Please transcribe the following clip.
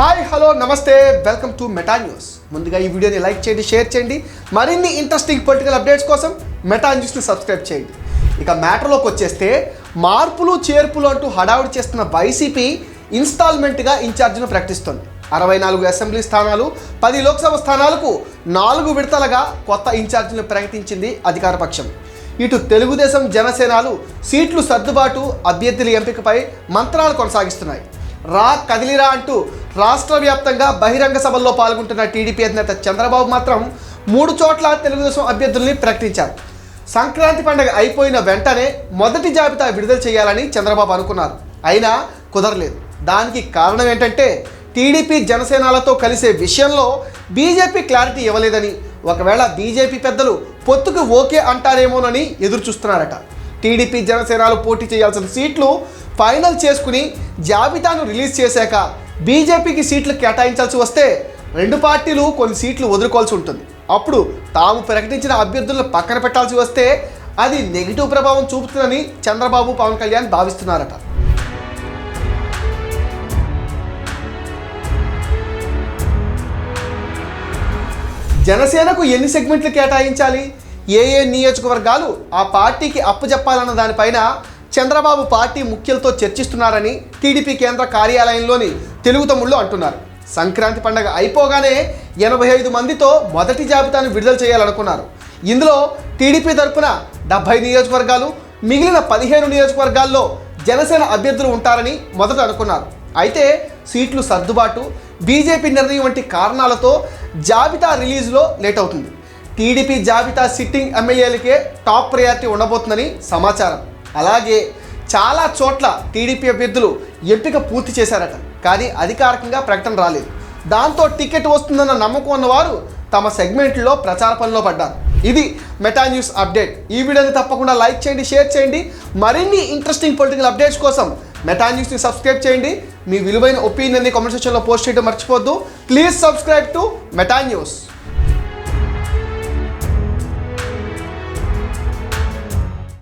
Hi hello నమస్తే. Welcome to Meta News ముందుగా ఈ వీడియోని లైక్ చేయండి షేర్ చేయండి. మరిన్ని ఇంట్రెస్టింగ్ పొలిటికల్ అప్డేట్స్ కోసం మెటా న్యూస్ని సబ్స్క్రైబ్ చేయండి. ఇక మ్యాటర్లోకి వచ్చేస్తే మార్పులు చేర్పులు అంటూ హడావుడి చేస్తున్న వైసీపీ ఇన్స్టాల్మెంట్గా ఇన్ఛార్జ్ను ప్రకటిస్తోంది. అరవై నాలుగు అసెంబ్లీ స్థానాలు పది లోక్సభ స్థానాలకు నాలుగు విడతలుగా కొత్త ఇన్ఛార్జిను ప్రకటించింది అధికార పక్షం. ఇటు తెలుగుదేశం జనసేనలు సీట్లు సర్దుబాటు అభ్యర్థుల ఎంపికపై మంత్రాలు కొనసాగిస్తున్నాయి. రా కదిలిరా అంటూ రాష్ట్ర వ్యాప్తంగా బహిరంగ సభల్లో పాల్గొంటున్న టీడీపీ అధినేత చంద్రబాబు మాత్రం మూడు చోట్ల తెలుగుదేశం అభ్యర్థుల్ని ప్రకటించారు. సంక్రాంతి పండుగ అయిపోయిన వెంటనే మొదటి జాబితా విడుదల చేయాలని చంద్రబాబు అనుకున్నారు. అయినా కుదరలేదు. దానికి కారణం ఏంటంటే టీడీపీ జనసేనలతో కలిసే విషయంలో బీజేపీ క్లారిటీ ఇవ్వలేదని ఒకవేళ బీజేపీ పెద్దలు పొత్తుకు ఓకే అంటారేమోనని ఎదురు చూస్తున్నారట టీడీపీ జనసేనలు పోటీ చేయాల్సిన సీట్లు ఫైనల్ చేసుకుని జాబితాను రిలీజ్ చేశాక బీజేపీకి సీట్లు కేటాయించాల్సి వస్తే రెండు పార్టీలు కొన్ని సీట్లు వదులుకోవాల్సి ఉంటుంది. అప్పుడు తాము ప్రకటించిన అభ్యర్థులను పక్కన పెట్టాల్సి వస్తే అది నెగిటివ్ ప్రభావం చూపుతుందని చంద్రబాబు పవన్ కళ్యాణ్ భావిస్తున్నారట. జనసేనకు ఎన్ని సెగ్మెంట్లు కేటాయించాలి? ఏ ఏ నియోజకవర్గాలు ఆ పార్టీకి అప్పు చెప్పాలన్న దానిపైన చంద్రబాబు పార్టీ ముఖ్యులతో చర్చిస్తున్నారని టీడీపీ కేంద్ర కార్యాలయంలోని తెలుగు తమ్ముళ్ళు అంటున్నారు. సంక్రాంతి పండగ అయిపోగానే ఎనభై ఐదు మందితో మొదటి జాబితాను విడుదల చేయాలనుకున్నారు. ఇందులో టీడీపీ తరపున డెబ్బై నియోజకవర్గాలు మిగిలిన పదిహేను నియోజకవర్గాల్లో జనసేన అభ్యర్థులు ఉంటారని మొదట అనుకున్నారు. అయితే సీట్లు సర్దుబాటు బీజేపీ నిర్ణయం వంటి కారణాలతో జాబితా రిలీజ్లో లేట్ అవుతుంది. టీడీపీ జాబితా సిట్టింగ్ ఎమ్మెల్యేలకే టాప్ ప్రయారిటీ ఉండబోతుందని సమాచారం. అలాగే చాలా చోట్ల టీడీపీ అభ్యర్థులు ఎంపిక పూర్తి చేశారట. కానీ అధికారికంగా ప్రకటన రాలేదు. దాంతో టికెట్ వస్తుందన్న నమ్మకం ఉన్నవారు తమ సెగ్మెంట్లో ప్రచార పనిలో పడ్డారు. ఇది మెటా న్యూస్ అప్డేట్. ఈ వీడియోని తప్పకుండా లైక్ చేయండి షేర్ చేయండి. మరిన్ని ఇంట్రెస్టింగ్ పొలిటికల్ అప్డేట్స్ కోసం మెటా న్యూస్ని సబ్స్క్రైబ్ చేయండి. మీ విలువైన ఒపీనియన్ని కామెంట్ సెక్షన్లో పోస్ట్ చేయడం మర్చిపోద్దు please subscribe to Meta News.